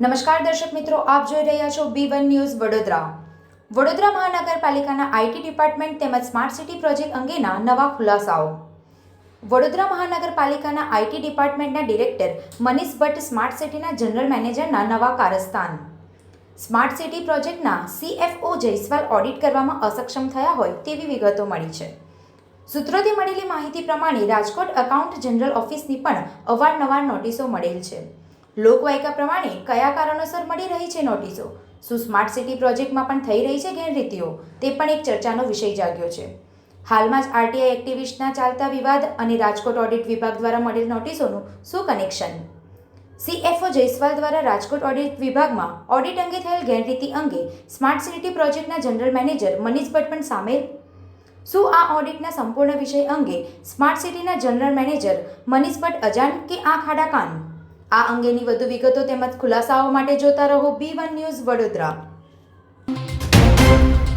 નમસ્કાર દર્શક મિત્રો, આપ જોઈ રહ્યા છો B one news Vadodara. Vadodara મહાનગરપાલિકાના આઈટી ડિપાર્ટમેન્ટ તેમજ સ્માર્ટ સિટી પ્રોજેક્ટ અંગેના નવા ખુલાસાઓ. વડોદરા મહાનગરપાલિકાના આઈટી ડિપાર્ટમેન્ટના ડિરેક્ટર મનીષ ભટ્ટ સ્માર્ટ સિટીના જનરલ મેનેજરના નવા કારસ્થાન. સ્માર્ટ સિટી પ્રોજેક્ટના સીએફઓ જયસ્વાલ ઓડિટ કરવામાં અસક્ષમ થયા હોય તેવી વિગતો મળી છે. સૂત્રોથી મળેલી માહિતી પ્રમાણે રાજકોટ એકાઉન્ટ જનરલ ઓફિસની પણ અવારનવાર નોટિસો મળેલ છે. લોકવાયકા પ્રમાણે કયા કારણોસર મળી રહી છે નોટિસો? શું સ્માર્ટ સિટી પ્રોજેક્ટમાં પણ થઈ રહી છે ગેરરીતિઓ? તે પણ એક ચર્ચાનો વિષય જાગ્યો છે. હાલમાં જ આરટીઆઈ એક્ટિવિસ્ટના ચાલતા વિવાદ અને રાજકોટ ઓડિટ વિભાગ દ્વારા મળેલ નોટિસોનું શું કનેક્શન? સીએફઓ જયસ્વાલ દ્વારા રાજકોટ ઓડિટ વિભાગમાં ઓડિટ અંગે થયેલ ગેરરીતિ અંગે સ્માર્ટ સિટી પ્રોજેક્ટના જનરલ મેનેજર મનીષ ભટ્ટ પણ સામેલ? શું આ ઓડિટના સંપૂર્ણ વિષય અંગે સ્માર્ટ સિટીના જનરલ મેનેજર મનીષ ભટ્ટ અજાન કે આંખ આડા કાન? આ અંગેની વધુ વિગતો તેમજ ખુલાસાઓ માટે જોતા રહો બી વન ન્યૂઝ વડોદરા.